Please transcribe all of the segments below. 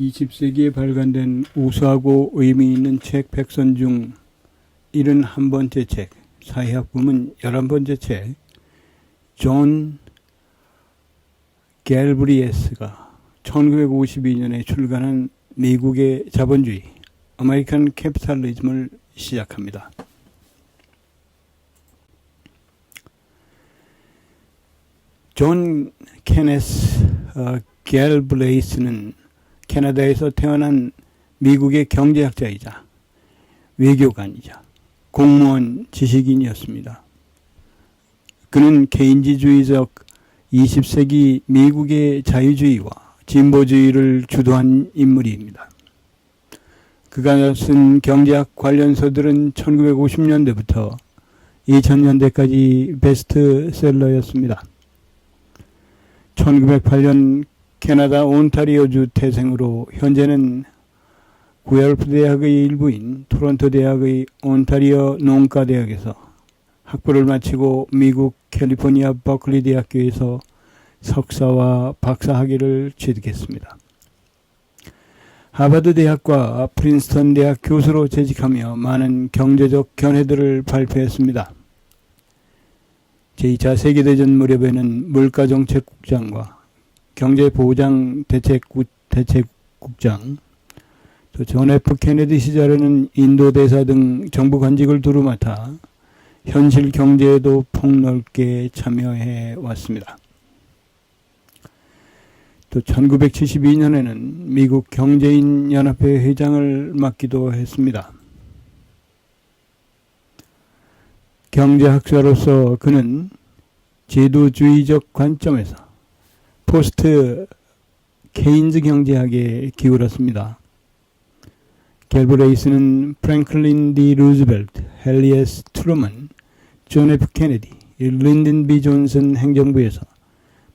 20세기에 발간된 우수하고 의미 있는 책 100선 중 71번째 책, 사회학 부문 11번째 책, 존 갤브리에스가 1952년에 출간한 미국의 자본주의, 아메리칸 캐피탈리즘을 시작합니다. 존 케네스 어, 갤브레이스는 캐나다에서 태어난 미국의 경제학자이자 외교관이자 공무원 지식인이었습니다. 그는 케인지주의적 20세기 미국의 자유주의와 진보주의를 주도한 인물입니다. 그가 쓴 경제학 관련서들은 1950년대부터 2000년대까지 베스트셀러였습니다. 1908년 캐나다 온타리오주 태생으로 현재는 구엘프 대학의 일부인 토론토 대학의 온타리오 농가 대학에서 학부를 마치고 미국 캘리포니아 버클리 대학교에서 석사와 박사 학위를 취득했습니다. 하버드 대학과 프린스턴 대학 교수로 재직하며 많은 경제적 견해들을 발표했습니다. 제2차 세계대전 무렵에는 물가정책국장과 경제보장 대책국, 대책국장, 또존 F 케네디 시절에는 인도 대사 등 정부 관직을 두루 맡아 현실 경제에도 폭넓게 참여해 왔습니다. 또 1972년에는 미국 경제인 연합회 회장을 맡기도 했습니다. 경제학자로서 그는 제도주의적 관점에서 포스트 케인즈 경제학에 기울었습니다. 갤브레이스는 프랭클린 디 루즈벨트, 헨리에스 트루먼, 존 F 케네디, 린든 비 존슨 행정부에서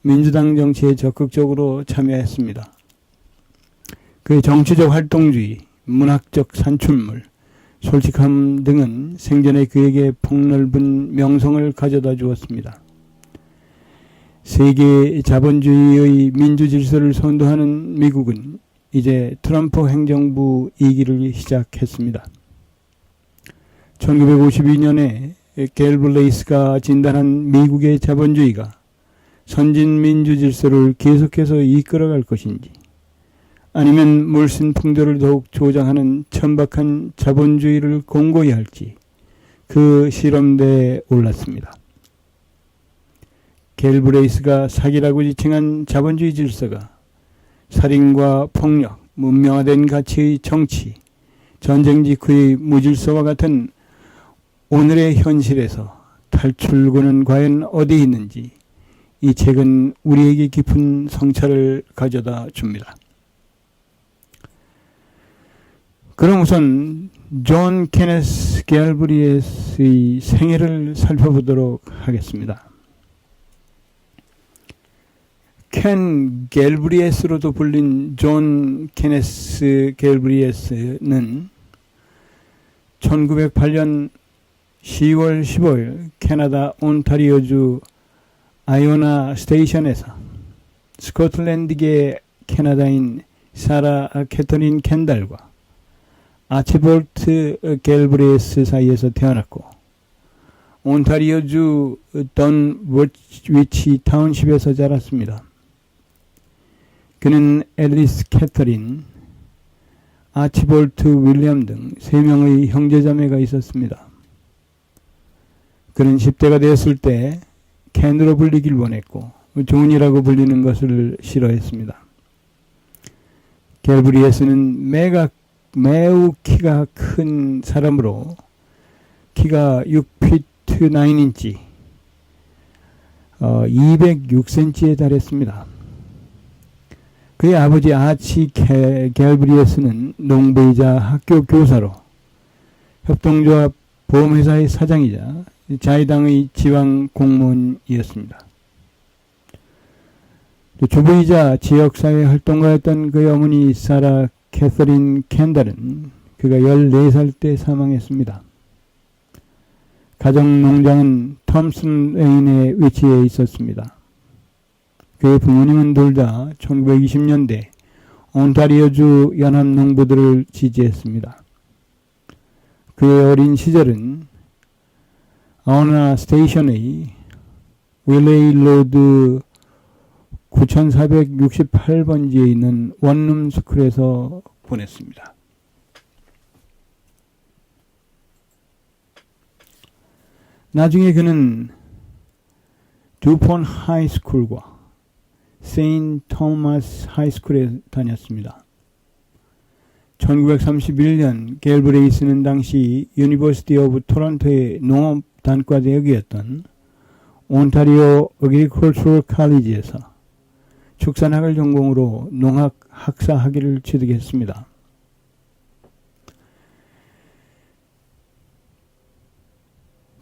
민주당 정치에 적극적으로 참여했습니다. 그의 정치적 활동주의, 문학적 산출물, 솔직함 등은 생전에 그에게 폭넓은 명성을 가져다 주었습니다. 세계 자본주의의 민주 질서를 선도하는 미국은 이제 트럼프 행정부 이기를 시작했습니다. 1952년에 갤블레이스가 진단한 미국의 자본주의가 선진 민주 질서를 계속해서 이끌어갈 것인지 아니면 물씬 풍조를 더욱 조장하는 천박한 자본주의를 공고히 할지 그 실험대에 올랐습니다. 갤브레이스가 사기라고 지칭한 자본주의 질서가 살인과 폭력, 문명화된 가치의 정치, 전쟁 직후의 무질서와 같은 오늘의 현실에서 탈출구는 과연 어디 있는지 이 책은 우리에게 깊은 성찰을 가져다 줍니다. 그럼 우선 존 케네스 갤브리에스의 생애를 살펴보도록 하겠습니다. 켄 갤브리에스로도 불린 존 케네스 갤브리에스는 1908년 10월 15일 캐나다 온타리오주 아이오나 스테이션에서 스코틀랜드계 캐나다인 사라 캐터린 켄달과 아치볼트 갤브리에스 사이에서 태어났고 온타리오주 던 위치 타운십에서 자랐습니다. 그는 앨리스 캐터린, 아치볼트 윌리엄 등세 명의 형제자매가 있었습니다. 그는 10대가 되었을 때 캔으로 불리길 원했고 존이라고 불리는 것을 싫어했습니다. 갤브리에스는 매각 매우 키가 큰 사람으로 키가 6피트 9인치 어, 206cm에 달했습니다. 그의 아버지 아치 갤브리에스는 농부이자 학교 교사로 협동조합 보험회사의 사장이자 자유당의 지방 공무원이었습니다. 주부이자 지역사회 활동가였던 그의 어머니 사라 캐서린 캔달은 그가 14살 때 사망했습니다. 가정 농장은 톰슨 레인에 위치해 있었습니다. 그의 부모님은 둘 다 1920년대 온타리오주 연합 농부들을 지지했습니다. 그의 어린 시절은 아우나 스테이션의 윌레이 로드 9468번지에 있는 원룸 스쿨에서 보냈습니다. 나중에 그는 두폰 하이스쿨과 세인 토마스 하이스쿨에 다녔습니다. 1931년 갤브레이스는 당시 유니버시티 오브 토론토의 농업 단과 대학이었던 온타리오 어그리컬처럴 칼리지에서 축산학을 전공으로 농학 학사 학위를 취득했습니다.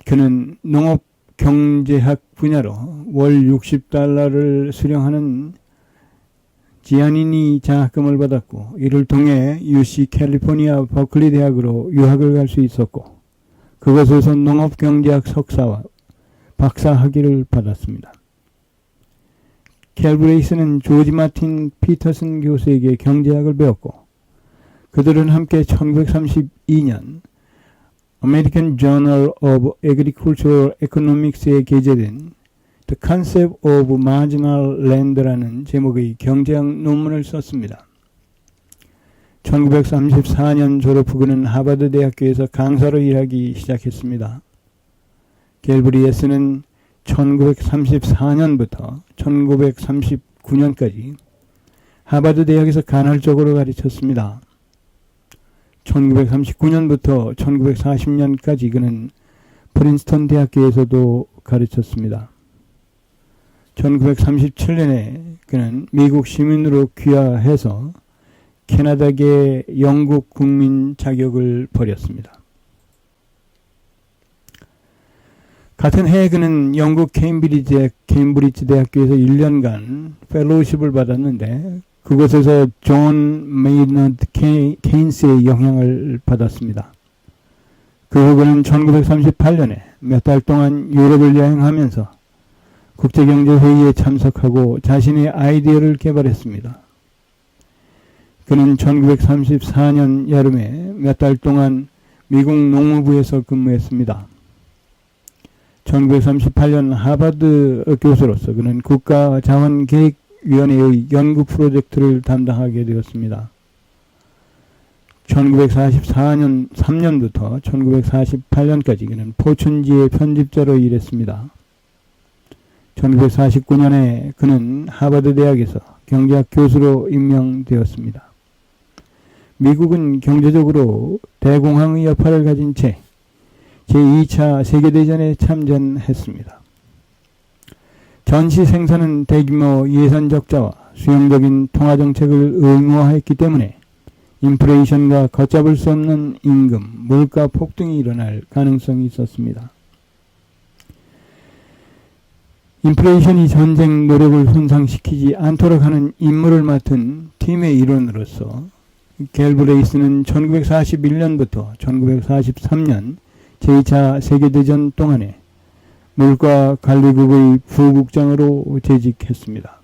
그는 농업 경제학 분야로 월 60달러를 수령하는 지아니니 장학금을 받았고 이를 통해 UC 캘리포니아 버클리 대학으로 유학을 갈 수 있었고 그것에서 농업 경제학 석사와 박사 학위를 받았습니다. 캘브레이스는 조지 마틴 피터슨 교수에게 경제학을 배웠고 그들은 함께 1932년 American Journal of Agricultural Economics에 게재된 The Concept of Marginal Land라는 제목의 경제학 논문을 썼습니다. 1934년 졸업 후 그는 하버드 대학교에서 강사로 일하기 시작했습니다. 갤브리에스는 1934년부터 1939년까지 하버드 대학에서 간헐적으로 가르쳤습니다. 1939년부터 1940년까지 그는 프린스턴 대학교에서도 가르쳤습니다. 1937년에 그는 미국 시민으로 귀화해서 캐나다계 영국 국민 자격을 버렸습니다. 같은 해에 그는 영국 케임브리지, 케임브리지 대학교에서 1년간 펠로우십을 받았는데 그곳에서 존 메이너드 케인스의 영향을 받았습니다. 그후 그는 1938년에 몇 달 동안 유럽을 여행하면서 국제경제회의에 참석하고 자신의 아이디어를 개발했습니다. 그는 1934년 여름에 몇 달 동안 미국 농무부에서 근무했습니다. 1938년 하버드 교수로서 그는 국가자원계획위원회의 연구 프로젝트를 담당하게 되었습니다. 1944년 3년부터 1948년까지 그는 포춘지의 편집자로 일했습니다. 1949년에 그는 하버드 대학에서 경제학 교수로 임명되었습니다. 미국은 경제적으로 대공황의 여파를 가진 채 제2차 세계대전에 참전했습니다. 전시 생산은 대규모 예산 적자와 수용적인 통화정책을 의무화했기 때문에 인플레이션과 걷잡을 수 없는 임금, 물가 폭등이 일어날 가능성이 있었습니다. 인플레이션이 전쟁 노력을 손상시키지 않도록 하는 임무를 맡은 팀의 일원으로서 갤브레이스는 1941년부터 1943년 제2차 세계대전 동안에 물가 관리국의 부국장으로 재직했습니다.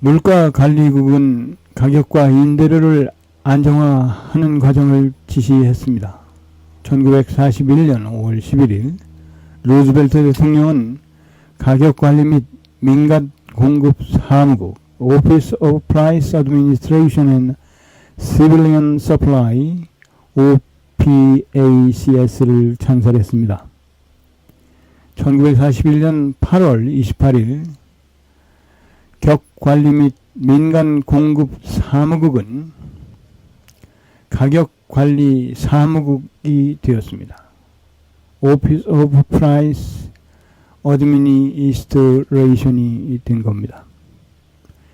물가관리국은 가격과 임대료를 안정화하는 과정을 지시했습니다. 1941년 5월 11일 루즈벨트 대통령은 가격관리 및 민간 공급 사무국 Office of Price Administration and Civilian Supply OPACS를 창설했습니다. 1941년 8월 28일 격관리 및 민간 공급 사무국은 가격 관리 사무국이 되었습니다. Office of Price Administration이 된 겁니다.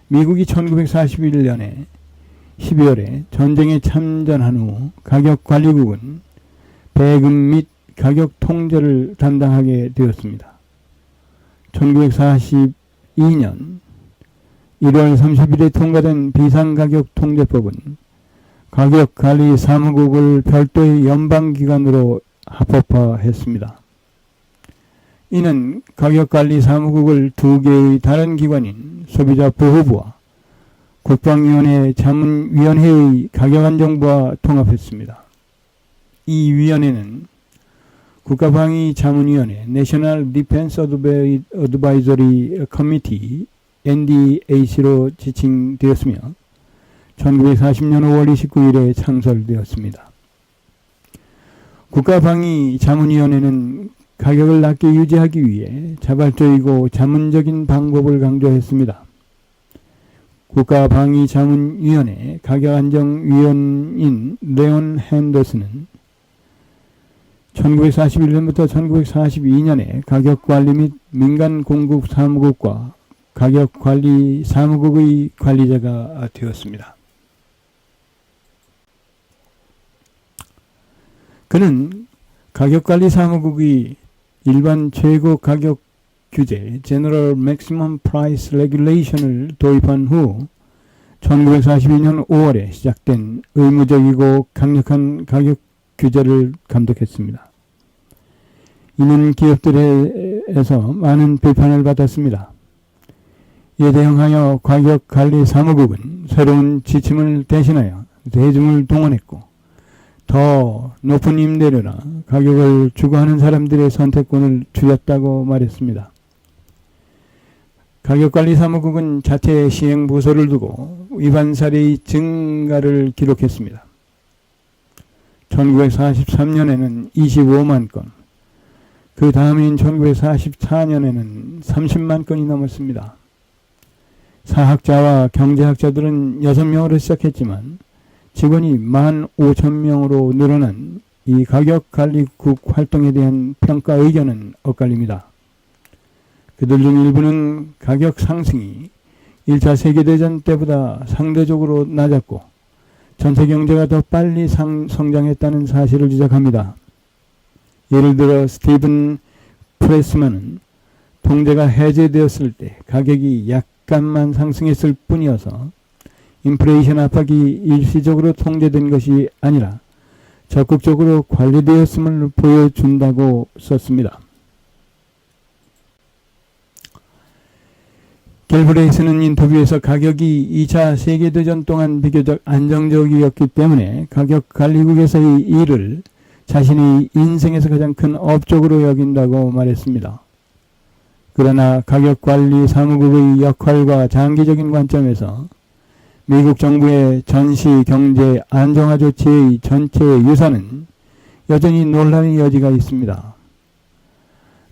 미국이 1941년에 12월에 전쟁에 참전한 후 가격관리국은 배급 및 가격 통제를 담당하게 되었습니다. 1942년 1월 30일에 통과된 비상가격 통제법은 가격관리 사무국을 별도의 연방기관으로 합법화했습니다. 이는 가격관리 사무국을 두 개의 다른 기관인 소비자보호부와 국방위원회 자문위원회의 가격안정부와 통합했습니다. 이 위원회는 국가방위 자문위원회 National Defense Advisory Committee NDAC로 지칭되었으며 1940년 5월 29일에 창설되었습니다. 국가방위 자문위원회는 가격을 낮게 유지하기 위해 자발적이고 자문적인 방법을 강조했습니다. 국가방위자문위원회 가격안정위원인 레온 핸더스는 1941년부터 1942년에 가격관리 및 민간공급 사무국과 가격관리 사무국의 관리자가 되었습니다. 그는 가격관리 사무국의 일반 최고 가격 규제 General Maximum Price Regulation을 도입한 후 1942년 5월에 시작된 의무적이고 강력한 가격 규제를 감독했습니다. 이는 기업들에서 많은 비판을 받았습니다. 이에 대응하여 가격관리사무국은 새로운 지침을 대신하여 대중을 동원했고 더 높은 임대료나 가격을 추구하는 사람들의 선택권을 주었다고 말했습니다. 가격관리사무국은 자체 시행 부서를 두고 위반 사례의 증가를 기록했습니다. 1943년에는 25만 건, 그 다음인 1944년에는 30만 건이 넘었습니다. 사학자와 경제학자들은 6명으로 시작했지만 직원이 1만 5천 명으로 늘어난 이 가격관리국 활동에 대한 평가 의견은 엇갈립니다. 그들 중 일부는 가격 상승이 1차 세계대전 때보다 상대적으로 낮았고 전체 경제가 더 빨리 상, 성장했다는 사실을 지적합니다. 예를 들어 스티븐 프레스만은 통제가 해제되었을 때 가격이 약 간만 상승했을 뿐이어서 인플레이션 압박이 일시적으로 통제된 것이 아니라 적극적으로 관리되었음을 보여준다고 썼습니다. 갤브레이스는 인터뷰에서 가격이 2차 세계대전 동안 비교적 안정적이었기 때문에 가격 관리국에서의 일을 자신의 인생에서 가장 큰 업적으로 여긴다고 말했습니다. 그러나 가격관리 사무국의 역할과 장기적인 관점에서 미국 정부의 전시 경제 안정화 조치의 전체 유산은 여전히 논란의 여지가 있습니다.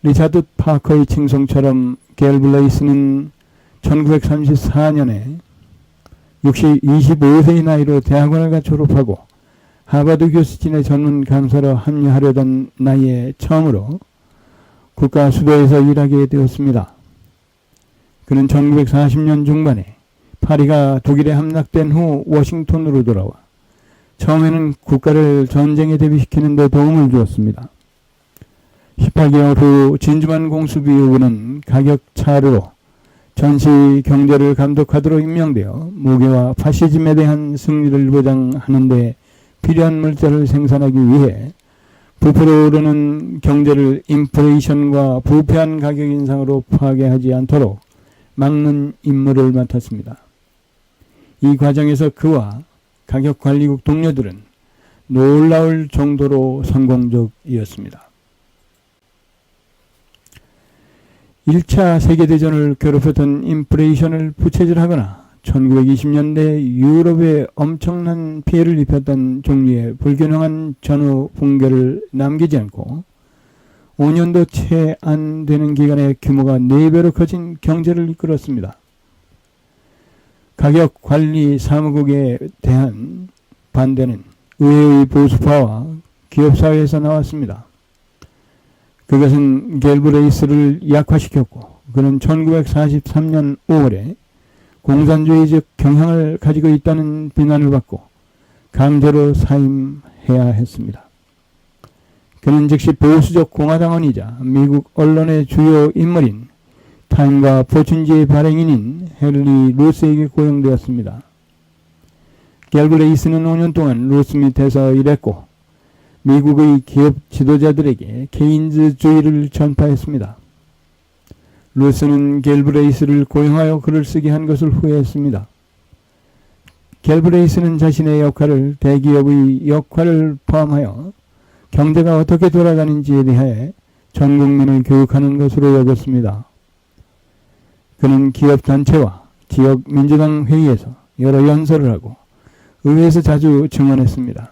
리차드 파커의 칭송처럼 갤블레이스는 1934년에 60, 25세의 나이로 대학원을 졸업하고 하버드 교수진의 전문 강사로 합류하려던 나이에 처음으로 국가 수도에서 일하게 되었습니다. 그는 1940년 중반에 파리가 독일에 함락된 후 워싱턴으로 돌아와 처음에는 국가를 전쟁에 대비시키는 데 도움을 주었습니다. 18개월 후 진주만 공수비 의원은 가격 차로 전시 경제를 감독하도록 임명되어 무게와 파시즘에 대한 승리를 보장하는 데 필요한 물자를 생산하기 위해 부풀어 오르는 경제를 인플레이션과 부패한 가격 인상으로 파괴하지 않도록 막는 임무를 맡았습니다. 이 과정에서 그와 가격관리국 동료들은 놀라울 정도로 성공적이었습니다. 1차 세계대전을 괴롭혔던 인플레이션을 부채질하거나 1920년대 유럽에 엄청난 피해를 입혔던 종류의 불균형한 전후 붕괴를 남기지 않고 5년도 채 안 되는 기간에 규모가 4배로 커진 경제를 이끌었습니다. 가격 관리 사무국에 대한 반대는 의회의 보수파와 기업사회에서 나왔습니다. 그것은 갤브레이스를 약화시켰고 그는 1943년 5월에 공산주의적 경향을 가지고 있다는 비난을 받고 강제로 사임해야 했습니다. 그는 즉시 보수적 공화당원이자 미국 언론의 주요 인물인 타임과 포춘지의 발행인인 헨리 루스에게 고용되었습니다. 갤브레이스는 5년 동안 루스 밑에서 일했고 미국의 기업 지도자들에게 케인즈주의를 전파했습니다. 루스는 갤브레이스를 고용하여 글을 쓰게 한 것을 후회했습니다. 갤브레이스는 자신의 역할을 대기업의 역할을 포함하여 경제가 어떻게 돌아가는지에 대해 전 국민을 교육하는 것으로 여겼습니다. 그는 기업 단체와 지역 민주당 회의에서 여러 연설을 하고 의회에서 자주 증언했습니다.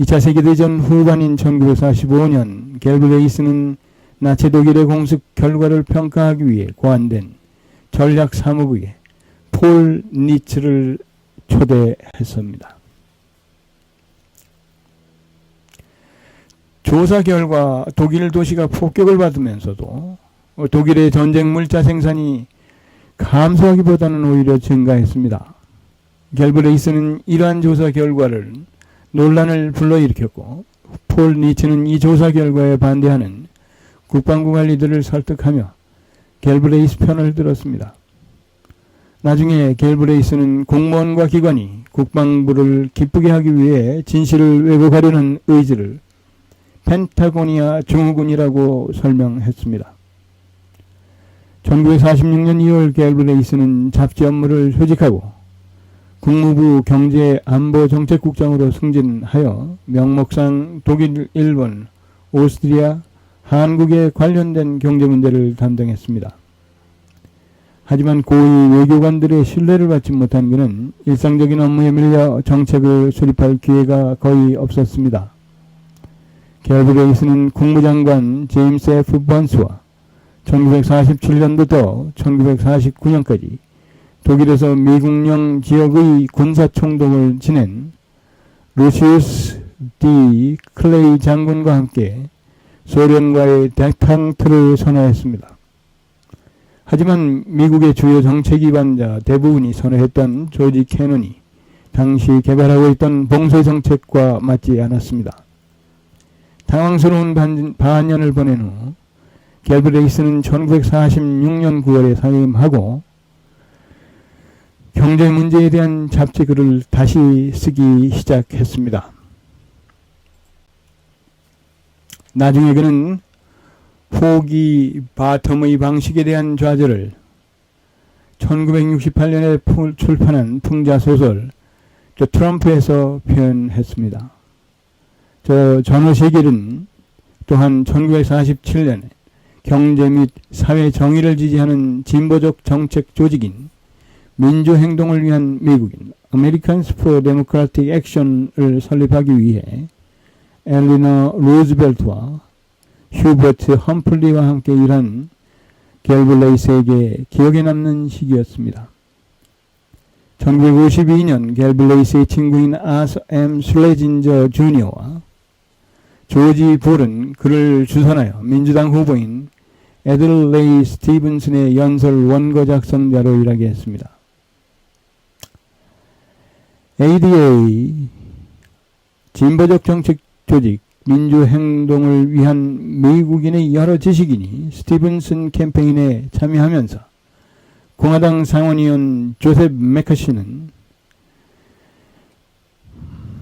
2차 세계대전 후반인 1945년 갤브레이스는 나치 독일의 공습 결과를 평가하기 위해 고안된 전략 사무부에 폴 니츠를 초대했습니다. 조사 결과 독일 도시가 폭격을 받으면서도 독일의 전쟁 물자 생산이 감소하기보다는 오히려 증가했습니다. 갤브레이스는 이러한 조사 결과를 논란을 불러일으켰고 폴 니츠는 이 조사 결과에 반대하는 국방부 관리들을 설득하며 갤브레이스 편을 들었습니다. 나중에 갤브레이스는 공무원과 기관이 국방부를 기쁘게 하기 위해 진실을 왜곡하려는 의지를 펜타고니아 증후군이라고 설명했습니다. 1946년 2월 갤브레이스는 잡지 업무를 휴직하고 국무부 경제안보정책국장으로 승진하여 명목상 독일, 일본, 오스트리아, 한국에 관련된 경제 문제를 담당했습니다. 하지만 고위 외교관들의 신뢰를 받지 못한 그는 일상적인 업무에 밀려 정책을 수립할 기회가 거의 없었습니다. 갤브레이스는 국무장관 제임스 F. 번스와 1947년부터 1949년까지 독일에서 미국령 지역의 군사총독을 지낸 루시우스 디 클레이 장군과 함께 소련과의 대탕트를 선언했습니다. 하지만 미국의 주요 정책 기반자 대부분이 선호했던 조지 캐논이 당시 개발하고 있던 봉쇄 정책과 맞지 않았습니다. 당황스러운 반, 반년을 보낸 후 갤브레이스는 1946년 9월에 사임하고 경제 문제에 대한 잡지 글을 다시 쓰기 시작했습니다. 나중에 그는 포기 바텀의 방식에 대한 좌절을 1968년에 출판한 풍자 소설 저 트럼프에서 표현했습니다. 저 전호세길은 또한 1947년에 경제 및 사회 정의를 지지하는 진보적 정책 조직인 민주행동을 위한 미국인 Americans for Democratic Action을 설립하기 위해 엘리너 루즈벨트와 휴버트 험플리와 함께 일한 갤블레이스에게 기억에 남는 시기였습니다. 1952년 갤블레이스의 친구인 아서 엠 슬레진저 주니어와 조지 볼은 그를 주선하여 민주당 후보인 에들레이 스티븐슨의 연설 원고 작성자로 일하게 했습니다. ADA 진보적 정책 조직 민주행동을 위한 미국인의 여러 지식인이 스티븐슨 캠페인에 참여하면서 공화당 상원의원 조셉 메커시는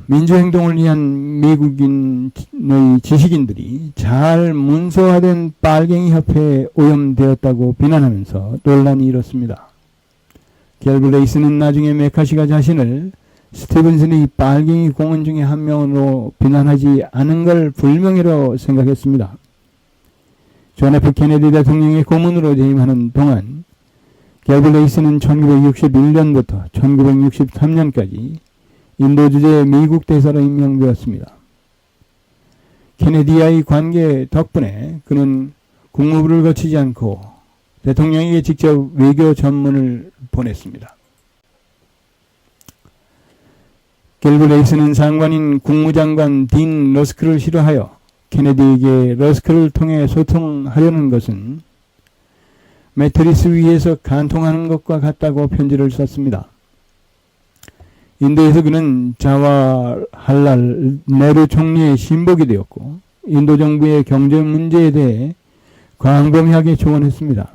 민주행동을 위한 미국인의 지식인들이 잘 문서화된 빨갱이 협회에 오염되었다고 비난하면서 논란이 일었습니다. 갤블레이스는 나중에 메카시가 자신을 스티븐슨이 빨갱이 공원 중에 한 명으로 비난하지 않은 걸 불명예로 생각했습니다. 존 F 케네디 대통령의 고문으로 재임하는 동안 갤블레이스는 1961년부터 1963년까지 인도 주재 미국 대사로 임명되었습니다. 케네디와의 관계 덕분에 그는 국무부를 거치지 않고 대통령에게 직접 외교 전문을 보냈습니다. 갤브레이스는 상관인 국무장관 딘 러스크를 싫어하여 케네디에게 러스크를 통해 소통하려는 것은 매트리스 위에서 간통하는 것과 같다고 편지를 썼습니다. 인도에서 그는 자와할랄 네루 총리의 신복이 되었고 인도 정부의 경제 문제에 대해 광범위하게 조언했습니다.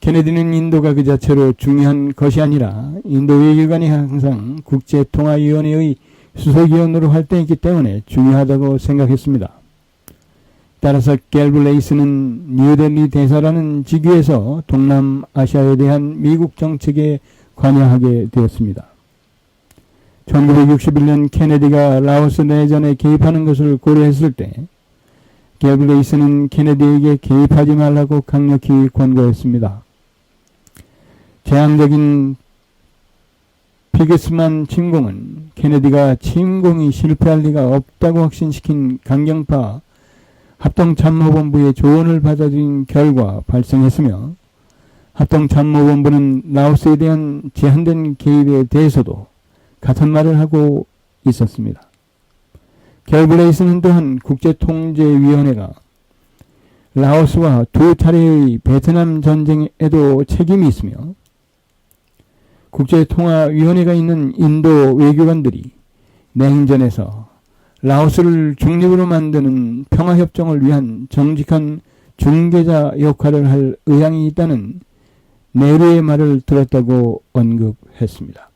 케네디는 인도가 그 자체로 중요한 것이 아니라 인도 외교관이 항상 국제통화위원회의 수석위원으로 활동했기 때문에 중요하다고 생각했습니다. 따라서 갤블레이스는 뉴델리 대사라는 직위에서 동남아시아에 대한 미국 정책에 관여하게 되었습니다. 1961년 케네디가 라오스 내전에 개입하는 것을 고려했을 때 갤블레이스는 케네디에게 개입하지 말라고 강력히 권고했습니다. 재앙적인 피그스만 침공은 케네디가 침공이 실패할 리가 없다고 확신시킨 강경파 합동참모본부의 조언을 받아들인 결과 발생했으며 합동참모본부는 라오스에 대한 제한된 개입에 대해서도 같은 말을 하고 있었습니다. 갤블레이스는 또한 국제통제위원회가 라오스와 두 차례의 베트남 전쟁에도 책임이 있으며 국제통화위원회가 있는 인도 외교관들이 냉전에서 라오스를 중립으로 만드는 평화협정을 위한 정직한 중개자 역할을 할 의향이 있다는 네루의 말을 들었다고 언급했습니다.